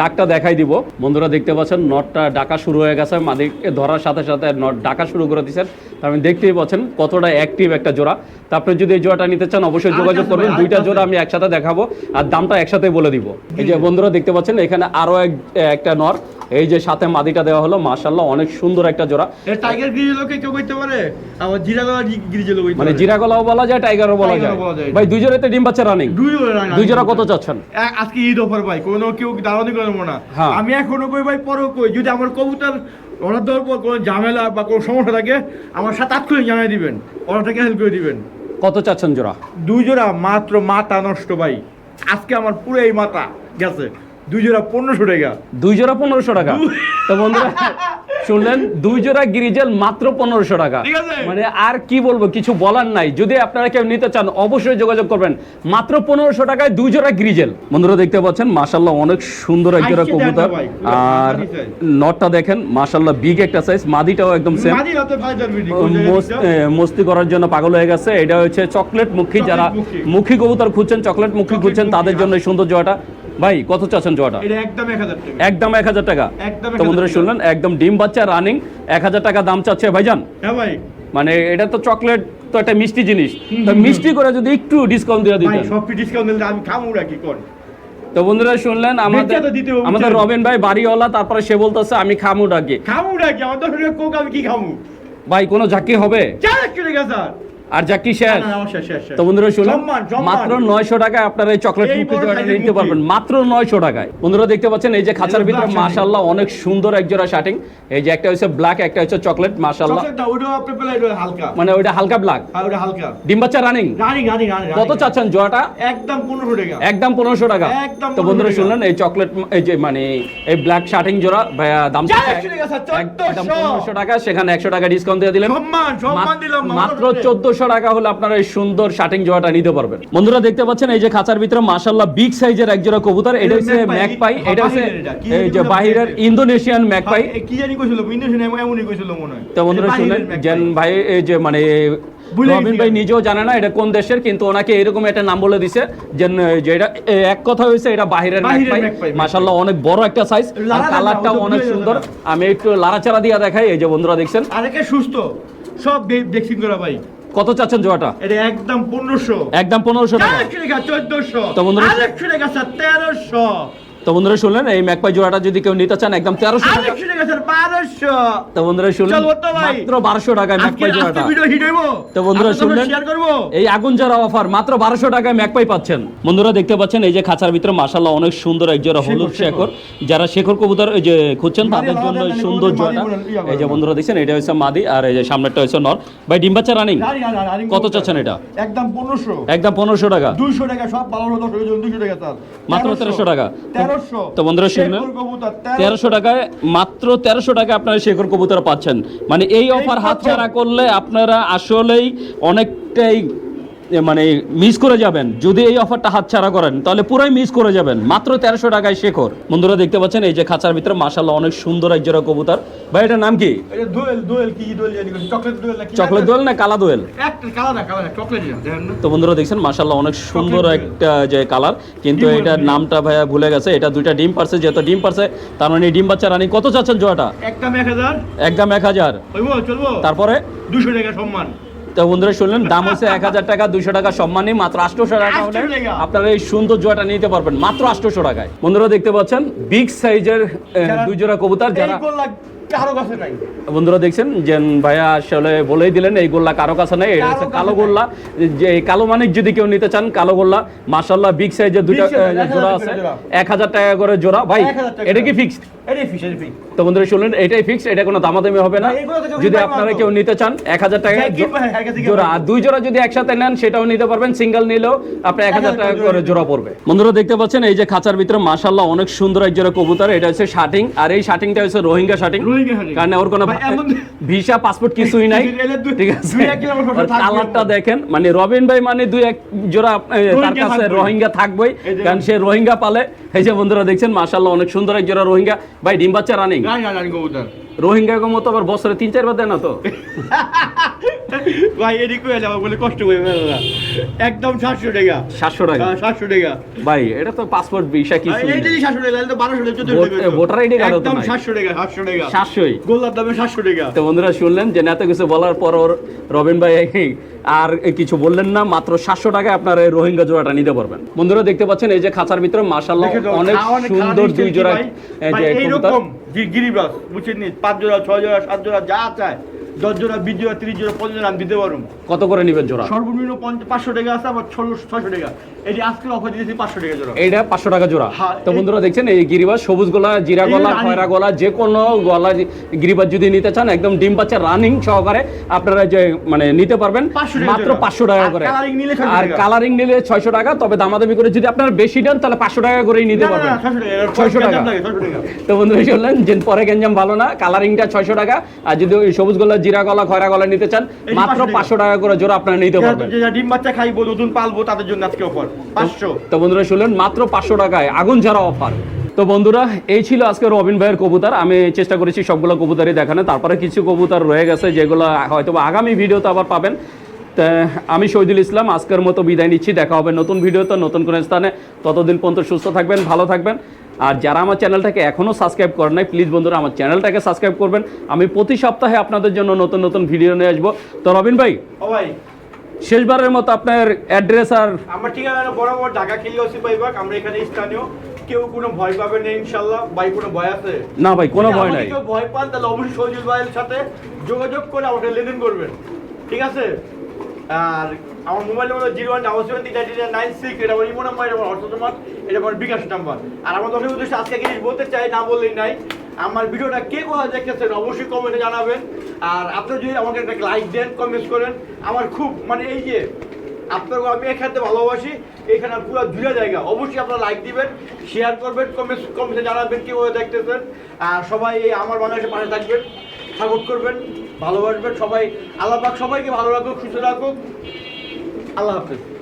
ডাকটা দেখাই দিব। বন্ধুরা দেখতে পাচ্ছেন নটটা ডাকা শুরু হয়ে গেছে মাদিককে ধরার সাথে সাথে নট ডাকা শুরু করে দিচ্ছেন আপনি দেখতেই পাচ্ছেন কতটা অ্যাক্টিভ একটা জোড়া। তা আপনি যদি এই জোড়াটা নিতে চান অবশ্যই যোগাযোগ করবেন। দুইটা জোড়া আমি একসাথে দেখাবো আর দামটা একসাথে বলে দিব। এই যে বন্ধুরা দেখতে পাচ্ছেন এখানে আরও এক একটা নর এই যে সাথে মাদিটা দেওয়া হলো মাশাল্লাহ অনেক সুন্দর একটা জোড়া। টাইগার গ্রিজেলকে কেউ কইতে পারে? আবার জিরাগলা গ্রিজেল কইতে মানে জিরা গলাও বলা যায় টাইগারও বলা যায়। টাইগারও বলা যায়। ভাই দুই জোড়াতে ডিম বাচ্চা রানিং দুই জোড়া দুই জোড়া কত চাচ্ছেন? আজকে ঈদ অফার ভাই কোনো কেউ দাঁড়ানি করব না। হ্যাঁ। আমি এখনও কই ভাই পরও কই যদি আমার কবুতর অর্ডার দেওয়ার পর কোনো ঝামেলা বা কোনো সমস্যা থাকে আমার সাথে আট করে জানাই দিবেন। অর্ডারটা ক্যান্সেল করে দিবেন। কত চাচ্ছেন জোড়া? দুই জোড়া মাত্র মাথা নষ্ট ভাই। আজকে আমার পুরো এই মাথা গেছে। দুই জোড়া পনেরোশো টাকা। দুই জোড়া পনেরোশো টাকা। তো বন্ধুরা শুনলেন দুই জোড়া গিরিজেল মাত্র পনেরোশো টাকা। মানে আর কি বলব কিছু বলার নাই। যদি আপনারা কেউ নিতে চান অবশ্যই যোগাযোগ করবেন। মাত্র পনেরোশো টাকায় দুই জোড়া গিরিজেল। বন্ধুরা দেখতে পাচ্ছেন মাশাল্লাহ অনেক সুন্দর এক জোড়া কবুতর। আর নটটা দেখেন মাশাল্লাহ বিগ একটা সাইজ মাদিটাও একদম সেম মস্তি করার জন্য পাগল হয়ে গেছে। এটা হচ্ছে চকলেট মুখী যারা মুখী। কবুতর খুঁজছেন চকলেট মুখী খুঁজছেন তাদের জন্য এই সুন্দর জোয়াটা ভাই কত চাচ্ছেন জোয়াটা? এটা একদম এক হাজার টাকা। তো বন্ধুরা শুনলেন একদম ডিম বাচ্চা রানিং এক হাজার টাকা দাম চাচ্ছে ভাইজান। হ্যাঁ ভাই। মানে এটা তো চকলেট তো একটা মিষ্টি জিনিস। তো মিষ্টি করে যদি একটু ডিসকাউন্ট দিয়ে ভাই দিতেন। ডিসকাউন্ট দিলে আমি খামু রাখি কোন? তো বন্ধুরা শুনলেন আমাদের আমাদের? রবিন ভাই বাড়িওয়ালা তারপরে সে বলতেছে আমি খামু ডাকি খামু আমার তো কোক আমি কি খামু? ভাই কোনো ঝাঁকি হবে? স্যার। আর না, না, শেষ। তো বন্ধুরা সম্মান। মাত্র নয়শো টাকায় আপনারা এই চকলেট নিতে পারবেন মাত্র নয়শো টাকায়। বন্ধুরা দেখতে পাচ্ছেন এই যে খাঁচার ভিতরে মাশাল্লাহ অনেক সুন্দর এক জোড়া শার্টিং এই যে একটা হচ্ছে ব্ল্যাক একটা হচ্ছে চকলেট মাশাল্লাহ মানে ওইটা হালকা ব্ল্যাক ডিম বাচ্চা রানিং কত চাচ্ছেন জোড়াটা? একদম পনেরোশো টাকা। একদম পনেরোশো টাকা। তো বন্ধুরা শুনলেন এই চকলেট এই যে মানে এই ব্ল্যাক শার্টিং জোড়া ভাইয়া দাম একশো টাকা স্যার, একদম 1400 পনেরোশো টাকা সেখানে একশো টাকা ডিসকাউন্ট দিয়ে দিলেন। মাত্র চোদ্দশো টাকা হলে আপনারা এই সুন্দর শার্টিং জোড়াটা নিতে পারবেন। বন্ধুরা দেখতে পাচ্ছেন এই যে খাঁচার ভিতরে মাশাল্লাহ বিগ সাইজের এক জোড়া কবুতর এটা হচ্ছে ম্যাকপাই, হ্যাঁ, এটা হচ্ছে কি এই যে বাহিরের? ইন্দোনেশিয়ান ম্যাকপাই কি জানি কইছিল ইন্দোনেশিয়া এমনই কইছিল মনে হয়। তো বন্ধুরা ম্যাকপাই। জেন ভাই এই যে মানে রবিন ভাই। নিজেও জানে না এটা কোন দেশের কিন্তু ওনাকে এরকম একটা নাম বলে দিছে যে এটা এক কথা হয়েছে এটা বাহিরের ম্যাকপাই। মাশাল্লাহ অনেক বড় একটা সাইজ আর লারা লারা, কালারটাও অনেক সুন্দর। আমি একটু লাড়াচাড়া দিয়ে দেখাই এই যে বন্ধুরা দেখছেন। আরেকে সুস্থ সব ভ্যাকসিন করা ভাই। কত চাচ্ছেন জোয়াটা? এটা একদম পনেরোশো। একদম পনেরোশো টাকা। চোদ্দশো। তো বন্ধুরা- তেরোশো। তো বন্ধুরা শুনলেন এই ম্যাকপাই জোড়াটা যদি কেউ নিতে চান একদম তেরোশো তো বন্ধুরা শুনলেন। মাত্র বারোশো টাকায় ম্যাকপাই জোড়াটা। তো বন্ধুরা শুনলেন এই আগুন যারা অফার মাত্র বারোশো টাকায় ম্যাকপাই পাচ্ছেন। বন্ধুরা দেখতে পাচ্ছেন এই যে খাঁচার ভিতরে মাসাল্লাহ অনেক সুন্দর এক জোড়া হলুদ শেখর যারা শেখর কবুতর যে খুঁজছেন তাদের জন্য সুন্দর জোড়াটা। এই যে বন্ধুরা দেখছেন এটা হচ্ছে মাদি আর এই যে সামনেরটা হচ্ছে নর। ভাই ডিম বাচ্চা রানিং কত চাচ্ছেন এটা? একদম পনেরোশো। একদম পনেরোশো টাকা। দুইশো টাকা সব টাকা মাত্র 1300 টাকা। তো বন্ধুরা শুনলেন? তেরোশো টাকায় মাত্র তেরোশো টাকায় আপনারা শেখর কবুতর পাচ্ছেন মানে এই অফার হাত হাতছাড়া করলে আপনারা আসলেই অনেকটাই মানে মিস করে যাবেন। যদি এই অফারটা হাতছাড়া করেন তাহলে পুরাই মিস করে যাবেন। মাত্র তেরোশো টাকায় শেখর। বন্ধুরা দেখতে পাচ্ছেন এই যে খাঁচার ভিতরে মাসাল্লাহ অনেক সুন্দর এক জোড়া কবুতর। ভাই এটার নাম কি? চকলেট দোয়েল না কালা দোয়েল? একটা কালা না কালা না চকলেট না দেখেন না। তো বন্ধুরা দেখছেন মাসাল্লাহ অনেক সুন্দর একটা যে কালার। কিন্তু এটার নামটা ভাইয়া ভুলে গেছে এটা দুইটা ডিম পারছে যেহেতু ডিম পারছে তার মানে ডিম বাচ্চা রানী কত চাচ্ছেন জোয়াটা একটা এক হাজার। একদম এক হাজার। তারপরে? দুশো টাকা সম্মান। তো বন্ধুরা শুনলেন দাম হচ্ছে এক হাজার টাকা দুইশো টাকা সম্মানী মাত্র আটশোশো টাকা হলে আপনারা এই সুন্দর জোড়াটা নিতে পারবেন মাত্র আটশোশো টাকায়। বন্ধুরা দেখতে পাচ্ছেন বিগ সাইজের দুই জোড়া কবুতর যারা এই গোল্লা কারও কাছে নাই। বন্ধুরা দেখছেন যে ভাইয়া আসলে বলেই দিলেন এই গোল্লা কারও কাছে নেই এটা হচ্ছে কালো গোল্লা। যে কালো মানিক যদি কেউ নিতে চান কালো গোল্লা মাশাল্লাহ বিগ সাইজের দুইটা 1000 জোড়া আছে। এক হাজার টাকা করে জোড়া। ভাই এটা কি ফিক্সড তো বন্ধুরা শুনলেন এটাই ফিক্স এটা কোনো দামাদামি হবে না। যদি আপনারা কেউ নিতে চান এক হাজার টাকা হ্যাঁ, কিনবে। জোড়া। আর দুই জোড়া যদি একসাথে নেন সেটাও নিতে পারবেন সিঙ্গেল নিলেও আপনি এক হাজার টাকা করে জোড়া পড়বে। বন্ধুরা দেখতে পাচ্ছেন এই যে খাঁচার ভিতরে মাশাল্লাহ অনেক সুন্দর এক জোড়া কবুতর এটা হচ্ছে শাটিং। আর এই শাটিংটা হচ্ছে রোহিঙ্গা শাটিং। কারণ ওর কোনো ভিসা পাসপোর্ট কিছুই নাই *laughs* ঠিক আছে। কালারটা দেখেন মানে রবিন ভাই মানে দুই এক জোড়া তার কাছে রোহিঙ্গা থাকবেই কারণ সে রোহিঙ্গা পালে। এই যে বন্ধুরা দেখছেন মাশাল্লাহ অনেক সুন্দর এক জোড়া রোহিঙ্গা। ভাই ডিম বাচ্চা রানিং রোহিঙ্গা মতো আবার বছরে তিন চারবার দেয় না তো? *laughs* *laughs* ভাই এদিক করে যাব বলে কষ্ট করে একদম সাতশো টাকা। সাতশো টাকা? হ্যাঁ, সাতশো টাকা। ভাই এটা তো পাসপোর্ট ভিসা কিছু সাতশো টাকা তো বারোশো টাকা ভোটার ও তো একদম সাতশো টাকা সাতশো টাকা। সাতশোই? গোল্লার দামে সাতশো টাকা। তো বন্ধুরা শুনলেন যে এত কিছু বলার পর রবিন ভাই আর কিছু বললেন না মাত্র সাতশো টাকায় আপনার এই রোহিঙ্গা জোড়াটা নিতে পারবেন। বন্ধুরা দেখতে পাচ্ছেন এই যে খাঁচার ভিতরে তো, অনেক সুন্দর দুই জোড়া এই যে গিরিবাস বুঝছেন নি? পাঁচ জোড়া ছয় জোড়া সাত জোড়া যা চায়। দশ জোড়া বিশ জোড়া তিরিশ জোড়া পঞ্চাশ জোড়া আমি দিতে পারব। কত করে নিবেন জোড়া? সর্বনিম্ন পাঁচশো টাকা আছে আবার ষোলোশো ছয়শো টাকা। এটি আজকে অফার দিয়েছি পাঁচশো টাকা জোড়া। এইটা পাঁচশো টাকা জোড়া। হ্যাঁ, তো বন্ধুরা দেখছেন এই গিরিবাস সবুজ গলা জিরা গলা খয়রা গলা যে কোনো গলা গিরিবাস যদি নিতে চান একদম ডিম বাচ্চা রানিং সহকারে আপনারা যে মানে নিতে পারবেন মাত্র পাঁচশো টাকা করে। coloring নিলে 600 আর কালারিং নিলে ছয়শো টাকা তবে দামাদামি করে যদি আপনারা বেশি নেন তাহলে পাঁচশো টাকা করেই নিতে পারবেন। 600 টাকা, এর 600 টাকা। গেঞ্জাম লাগে, 600 টাকা। তো বন্ধুরা শুনলেন যে পরে গেঞ্জাম ভালো না কালারিংটা ছয়শো টাকা। আর যদি ওই সবুজ গলা জিরা গলা খয়রা গলা নিতে চান মাত্র পাঁচশো টাকা। করে জোড়া আপনারা নিতে পারবেন। ডিম বাচ্চা খাইবো নতুন পালবো তাদের জন্য আজকে অফার পাঁচশো। তো বন্ধুরা শুনলেন মাত্র পাঁচশো টাকায় আগুন ছাড়া অফার তো বন্ধুরা এই ছিল আজকে রবিন ভাইয়ের কবুতর। আমি চেষ্টা করেছি সবগুলো কবুতরই দেখানো তারপরে কিছু কবুতর রয়ে গেছে যেগুলো হয়তো আগামী ভিডিওতে আবার পাবেন। আমি শহীদুল ইসলাম আজকের মতো বিদায় নিচ্ছি। দেখা হবে নতুন ভিডিওতে নতুন কোনো স্থানে। ততদিন পর্যন্ত সুস্থ থাকবেন ভালো থাকবেন। আর যারা আমার চ্যানেলটাকে এখনও সাবস্ক্রাইব করেন নাই প্লিজ বন্ধুরা আমার চ্যানেলটাকে সাবস্ক্রাইব করবেন। আমি প্রতি সপ্তাহে আপনাদের জন্য নতুন নতুন ভিডিও নিয়ে আসব। তো রবিন ভাই ও ভাই। শেষবারের মতো আপনার অ্যাড্রেস আর আমার ঠিক ঠিকানা বরাবর ঢাকা কিলিওসি পাইবাক আমরা এখানে স্থানীয়। কেউ কোনো ভয় পাবে না ইনশাল্লাহ ভাই কোনো ভয় আছে? না ভাই কোনো ভয় নাই। কেউ ভয় পান তাহলে অবশ্যই সজিল ভাইয়ের সাথে যোগাযোগ করে আমাকে লেনদেন করবেন। ঠিক আছে? আর আমার mobile number zero one double seven তিন নাইন নাইন সিক্স। এটা আমার ইমো নাম্বার, এটা আমার হোয়াটসঅ্যাপ নাম্বার, এটা আমার বিকাশ নাম্বার। আর আমার দর্শক উদ্দেশ্যে আজকে জিনিস বলতে চাই, না বললেই নাই। আমার ভিডিওটা কে কোথায় দেখেছেন অবশ্যই কমেন্টে জানাবেন। আর আপনি যদি আমাকে একটা লাইক দেন কমেন্ট করেন, আমার খুব মানে এই যে আপনাকে আমি এখানে ভালোবাসি, এখানে পুরো দুটা জায়গা। অবশ্যই আপনারা লাইক দিবেন শেয়ার করবেন কমেন্ট কমেন্টে জানাবেন কে কেউ দেখতেছেন। আর সবাই আমার বাংলাদেশের পাশে থাকবেন সাপোর্ট করবেন, ভালোবাসবেন সবাই। আল্লাহ পাক সবাইকে ভালো রাখুক, সুস্থ রাখুক। আল্লাহ হাফেজ